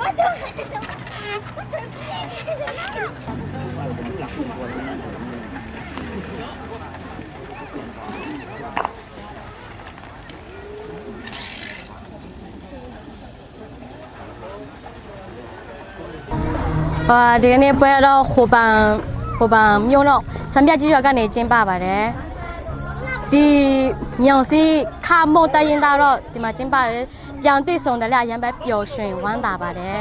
我是这个你不要了，伙伴，伙伴没有了，身边继续干的，金爸爸的。ဒီမြောင်စီခါမုံတိုင်ရင်သားတော့ဒီမှာကျင်းပါတယ်ပြောင်တွေ့ဆုံတယ်လေအရင်ပဲပျော်ရွှင်ဝမ်းသာပါတယ်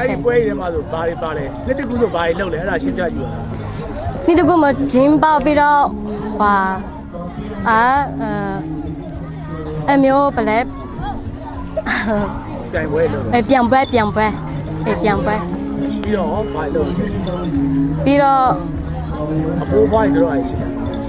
အဲ့ဒီပွဲတွေမှာဆိုဘာတွေပါလဲလက်တကူဆိုဘာတွေလုပ်လဲအဲ့ဒါရှင်းပြကြည့်ပါနေ့တကူမှာဂျင်းပေါပြီးတော့ဟာအာအမျိုးဘလဲပြန်ပွဲလုပ်တယ်ပြန်ပွဲပြန်ပွဲပြန်ပွဲပြီးတော့ဘာလုပ်ပြီးတော့အဖိုးဖွားတွေတော့အရင်ရှင်း